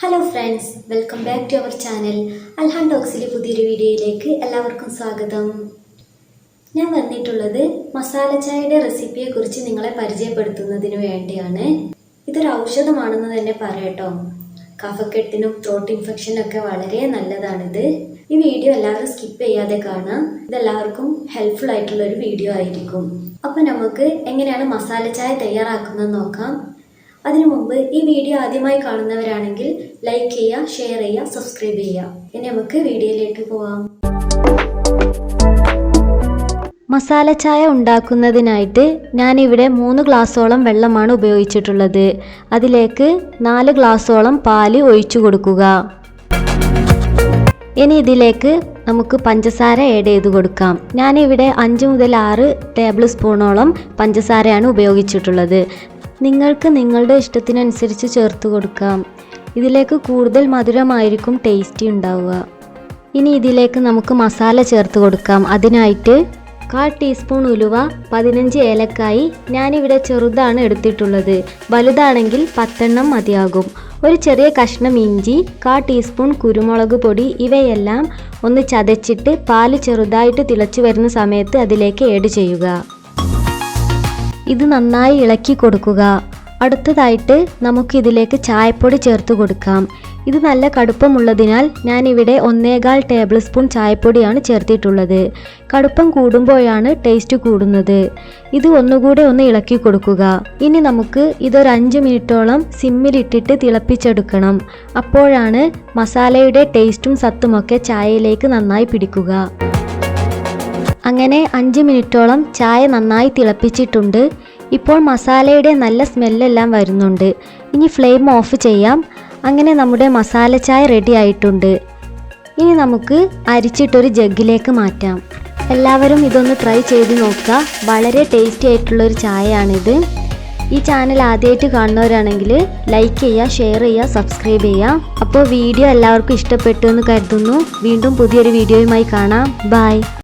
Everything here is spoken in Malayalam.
Hello friends welcome back to our channel Alhan ടോക്സിലെ പുതിയൊരു വീഡിയോയിലേക്ക് എല്ലാവർക്കും സ്വാഗതം. ഞാൻ വന്നിട്ടുള്ളത് മസാല ചായയുടെ റെസിപ്പിയെക്കുറിച്ച് നിങ്ങളെ പരിചയപ്പെടുത്തുന്നതിന് വേണ്ടിയാണ്. ഇതൊരു ഔഷധമാണെന്ന് തന്നെ പറയട്ടോ കഫക്കെട്ടിനും ത്രോട്ട് ഇൻഫെക്ഷനും ഒക്കെ വളരെ നല്ലതാണിത്. ഈ വീഡിയോ എല്ലാവരും സ്കിപ്പ് ചെയ്യാതെ കാണാം. ഇതെല്ലാവർക്കും ഹെൽപ്ഫുൾ ആയിട്ടുള്ള ഒരു വീഡിയോ ആയിരിക്കും. അപ്പോൾ നമുക്ക് എങ്ങനെയാണ് മസാല ചായ തയ്യാറാക്കുന്നത് നോക്കാം. അതിനു മുമ്പ് ഈ വീഡിയോ ആദ്യമായി കാണുന്നവരാണെങ്കിൽ ലൈക്ക് ചെയ്യുക ഷെയർ ചെയ്യുക സബ്സ്ക്രൈബ് ചെയ്യുക. ഇനി നമുക്ക് വീഡിയോയിലേക്ക് പോവാം. മസാല ചായ ഉണ്ടാക്കുന്നതിനായിട്ട് ഞാനിവിടെ മൂന്ന് ഗ്ലാസ്സോളം വെള്ളമാണ് ഉപയോഗിച്ചിട്ടുള്ളത്. അതിലേക്ക് നാല് ഗ്ലാസ്സോളം പാൽ ഒഴിച്ചു കൊടുക്കുക. ഇനി ഇതിലേക്ക് നമുക്ക് പഞ്ചസാര ആഡ് ചെയ്ത് കൊടുക്കാം. ഞാനിവിടെ അഞ്ച് മുതൽ ആറ് ടേബിൾ സ്പൂണോളം പഞ്ചസാരയാണ് ഉപയോഗിച്ചിട്ടുള്ളത്. നിങ്ങൾക്ക് നിങ്ങളുടെ ഇഷ്ടത്തിനനുസരിച്ച് ചേർത്ത് കൊടുക്കാം. ഇതിലേക്ക് കൂടുതൽ മധുരമായിരിക്കും ടേസ്റ്റി ഉണ്ടാവുക. ഇനി ഇതിലേക്ക് നമുക്ക് മസാല ചേർത്ത് കൊടുക്കാം. അതിനായിട്ട് കാൽ ടീസ്പൂൺ ഉലുവ പതിനഞ്ച് ഏലക്കായി ഞാനിവിടെ ചെറുതാണ് എടുത്തിട്ടുള്ളത്. വലുതാണെങ്കിൽ പത്തെണ്ണം മതിയാകും. ഒരു ചെറിയ കഷ്ണം ഇഞ്ചി കാ ടീസ്പൂൺ കുരുമുളക് പൊടി ഇവയെല്ലാം ഒന്ന് ചതച്ചിട്ട് പാൽ ചെറുതായിട്ട് തിളച്ചു വരുന്ന സമയത്ത് അതിലേക്ക് ഏഡ് ചെയ്യുക. ഇത് നന്നായി ഇളക്കി കൊടുക്കുക. അടുത്തതായിട്ട് നമുക്കിതിലേക്ക് ചായപ്പൊടി ചേർത്ത് കൊടുക്കാം. ഇത് നല്ല കടുപ്പമുള്ളതിനാൽ ഞാനിവിടെ ഒന്നേകാൽ ടേബിൾ സ്പൂൺ ചായപ്പൊടിയാണ് ചേർത്തിട്ടുള്ളത്. കടുപ്പം കൂടുമ്പോഴാണ് ടേസ്റ്റ് കൂടുന്നത്. ഇത് ഒന്നുകൂടെ ഒന്ന് ഇളക്കി കൊടുക്കുക. ഇനി നമുക്ക് ഇതൊരു അഞ്ച് മിനിറ്റോളം സിമ്മിലിട്ടിട്ട് തിളപ്പിച്ചെടുക്കണം. അപ്പോഴാണ് മസാലയുടെ ടേസ്റ്റും സത്തുമൊക്കെ ചായയിലേക്ക് നന്നായി പിടിക്കുക. അങ്ങനെ അഞ്ച് മിനിറ്റോളം ചായ നന്നായി തിളപ്പിച്ചിട്ടുണ്ട്. ഇപ്പോൾ മസാലയുടെ നല്ല സ്മെല്ലെല്ലാം വരുന്നുണ്ട്. ഇനി ഫ്ലെയിം ഓഫ് ചെയ്യാം. അങ്ങനെ നമ്മുടെ മസാല ചായ റെഡി ആയിട്ടുണ്ട്. ഇനി നമുക്ക് അരിച്ചിട്ടൊരു ജഗ്ഗിലേക്ക് മാറ്റാം. എല്ലാവരും ഇതൊന്ന് ട്രൈ ചെയ്ത് നോക്കുക. വളരെ ടേസ്റ്റി ആയിട്ടുള്ളൊരു ചായയാണിത്. ഈ ചാനൽ ആദ്യമായിട്ട് കാണുന്നവരാണെങ്കിൽ ലൈക്ക് ചെയ്യുക ഷെയർ ചെയ്യുക സബ്സ്ക്രൈബ് ചെയ്യുക. അപ്പോൾ വീഡിയോ എല്ലാവർക്കും ഇഷ്ടപ്പെട്ടു എന്ന് കരുതുന്നു. വീണ്ടും പുതിയൊരു വീഡിയോയുമായി കാണാം. ബൈ